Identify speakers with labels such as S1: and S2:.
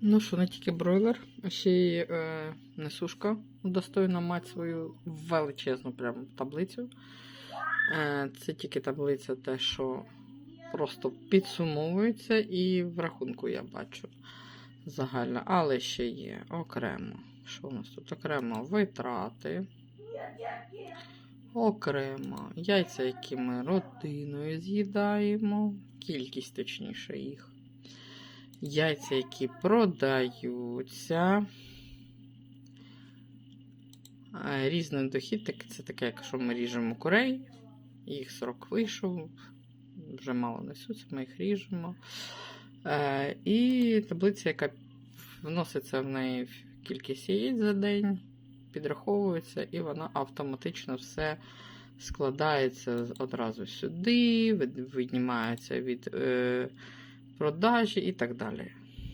S1: Ну що, не тільки бройлер, а ще й е, несушка достойна мати свою величезну прям таблицю. Е, це тільки таблиця, те, що просто підсумовується, і в рахунку я бачу загально. Але ще є окремо. Що у нас тут? Окремо витрати. Окремо яйця, які ми родиною з'їдаємо. Кількість, точніше, їх. Яйця, які продаються. Різний дохід, так це таке, якщо ми ріжемо курей, їх срок вийшов, вже мало несуться, ми їх ріжемо. Е, І таблиця, яка вноситься в неї кількість яєць за день, підраховується, і вона автоматично все складається одразу сюди, віднімається від е, продажі і так далі.